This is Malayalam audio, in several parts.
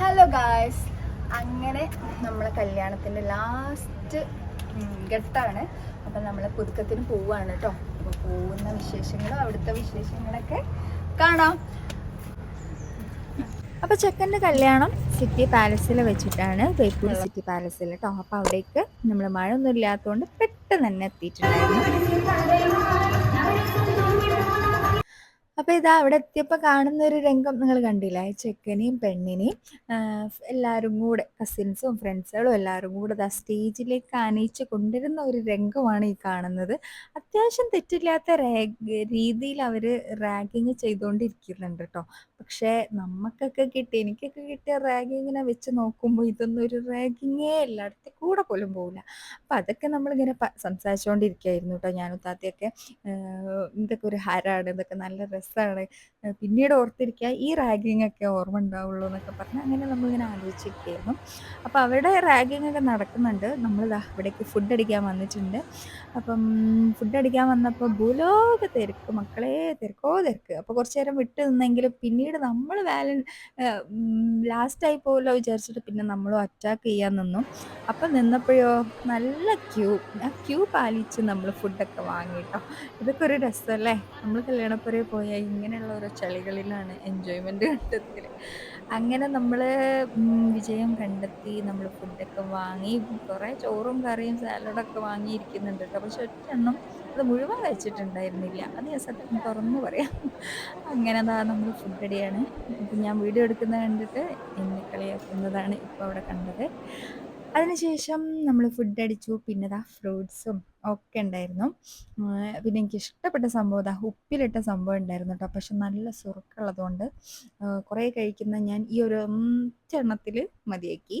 ഹലോ ഗായ്സ് അങ്ങനെ നമ്മളെ കല്യാണത്തിന്റെ ലാസ്റ്റ് ഘട്ടമാണ്. അപ്പം നമ്മൾ പുതുക്കത്തിന് പോവുകയാണ് കേട്ടോ അപ്പോൾ പോകുന്ന വിശേഷങ്ങളും അവിടുത്തെ വിശേഷങ്ങളൊക്കെ കാണാം. അപ്പോൾ ചെക്കന്റെ കല്യാണം സിറ്റി പാലസിൽ വെച്ചിട്ടാണ്. ബേപ്പൂർ സിറ്റി പാലസിൽ കേട്ടോ അപ്പോൾ അവിടേക്ക് നമ്മൾ മഴ ഒന്നും ഇല്ലാത്തതുകൊണ്ട് പെട്ടെന്ന് തന്നെ എത്തിയിട്ടുണ്ടായിരുന്നു. അപ്പോൾ ഇതാ അവിടെ എത്തിയപ്പോൾ കാണുന്ന ഒരു രംഗം നിങ്ങൾ കണ്ടില്ലേ? ചെക്കനെയും പെണ്ണിനെയും എല്ലാവരും കൂടെ കസിൻസും ഫ്രണ്ട്സുകളും എല്ലാവരും കൂടെ ആ സ്റ്റേജിലേക്ക് ആനയിച്ച് കൊണ്ടിരുന്ന ഒരു രംഗമാണ് ഈ കാണുന്നത്. അത്യാവശ്യം തെറ്റില്ലാത്ത രീതിയിൽ അവർ റാഗിങ് ചെയ്തുകൊണ്ടിരിക്കുന്നുണ്ട് കേട്ടോ പക്ഷേ നമുക്കൊക്കെ കിട്ടി എനിക്കൊക്കെ കിട്ടിയ റാഗിങ്ങിനെ വെച്ച് നോക്കുമ്പോൾ ഇതൊന്നും ഒരു റാഗിങ്ങേ എല്ലായിടത്തും കൂടെ പോലും പോകില്ല അപ്പം അതൊക്കെ നമ്മളിങ്ങനെ സംസാരിച്ചുകൊണ്ടിരിക്കുകയായിരുന്നു കേട്ടോ ഞാനും താത്തയൊക്കെ. ഇതൊക്കെ ഒരു ഹരാണ് ഇതൊക്കെ നല്ല രസമാണ് പിന്നീട് ഓർത്തിരിക്കുക ഈ റാഗിങ് ഒക്കെ ഓർമ്മ ഉണ്ടാവുള്ളൂ എന്നൊക്കെ പറഞ്ഞ് അങ്ങനെ നമ്മളിങ്ങനെ ആലോചിച്ചിരിക്കുകയായിരുന്നു. അപ്പോൾ അവിടെ റാഗിങ് ഒക്കെ നടക്കുന്നുണ്ട്. നമ്മൾ അവിടേക്ക് ഫുഡ് അടിക്കാൻ വന്നിട്ടുണ്ട്. അപ്പം ഫുഡ് അടിക്കാൻ വന്നപ്പോൾ ഭൂലോക തിരക്ക് മക്കളെ തിരക്കോ തിരക്ക്. അപ്പോൾ കുറച്ച് നേരം വിട്ട് നിന്നെങ്കിലും പിന്നീട് നമ്മൾ വാലൻ ലാസ്റ്റായി പോകുമല്ലോ വിചാരിച്ചിട്ട് പിന്നെ നമ്മളും അറ്റാക്ക് ചെയ്യാൻ നിന്നു. അപ്പം നിന്നപ്പോഴോ നല്ല ക്യൂ ആ ക്യൂ പാലിച്ച് നമ്മൾ ഫുഡൊക്കെ വാങ്ങിട്ടോ ഇതൊക്കെ ഒരു രസമല്ലേ നമ്മൾ കല്യാണപ്പുരയിൽ പോയാൽ ഇങ്ങനെയുള്ള ഓരോ ചളികളിലാണ് എൻജോയ്മെന്റ് കണ്ടെത്തൽ അങ്ങനെ നമ്മൾ വിജയം കണ്ടെത്തി നമ്മൾ ഫുഡൊക്കെ വാങ്ങി കുറേ ചോറും കറിയും സാലഡൊക്കെ വാങ്ങിയിരിക്കുന്നുണ്ട് കേട്ടോ. പക്ഷെ ഒറ്റെണ്ണം അത് മുഴുവൻ കഴിച്ചിട്ടുണ്ടായിരുന്നില്ല. അത് ഞാൻ സത്യം തുറന്നു പറയാം. അങ്ങനെ അതാ നമ്മൾ ഫുഡ് റെഡിയാണ് ഞാൻ വീഡിയോ എടുക്കുന്നത് കണ്ടിട്ട് എന്നെ കളിയാക്കുന്നതാണ് ഇപ്പോൾ അവിടെ കണ്ടത്. അതിനുശേഷം നമ്മൾ ഫുഡ് അടിച്ചു. പിന്നെ ദാ ഫ്രൂട്ട്സും ഒക്കെ ഉണ്ടായിരുന്നു. പിന്നെ എനിക്ക് ഇഷ്ടപ്പെട്ട സംഭവം ദാ ഉപ്പിലിട്ട സംഭവം ഉണ്ടായിരുന്നു കേട്ടോ. പക്ഷെ നല്ല സുറുക്കുള്ളതുകൊണ്ട് കുറേ കഴിക്കുന്ന ഞാൻ ഈ ഒരു ഒറ്റെണ്ണത്തിൽ മതിയാക്കി.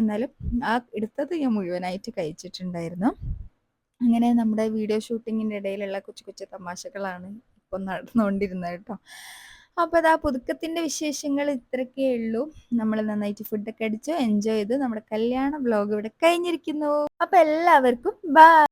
എന്നാലും ആ എടുത്തത് ഞാൻ മുഴുവനായിട്ട് കഴിച്ചിട്ടുണ്ടായിരുന്നു. അങ്ങനെ നമ്മുടെ വീഡിയോ ഷൂട്ടിങ്ങിന്റെ ഇടയിലുള്ള കൊച്ചു കൊച്ചു തമാശകളാണ് ഇപ്പം നടന്നുകൊണ്ടിരുന്നത് കേട്ടോ. അപ്പോൾ അതാ പുതുക്കത്തിന്റെ വിശേഷങ്ങൾ ഇത്രക്കേ ഉള്ളൂ. നമ്മൾ നന്നായിട്ട് ഫുഡൊക്കെ അടിച്ചു എൻജോയ് ചെയ്തു. നമ്മുടെ കല്യാണ വ്ലോഗ് ഇവിടെ കഴിഞ്ഞിരിക്കുന്നു. അപ്പോൾ എല്ലാവർക്കും ബൈ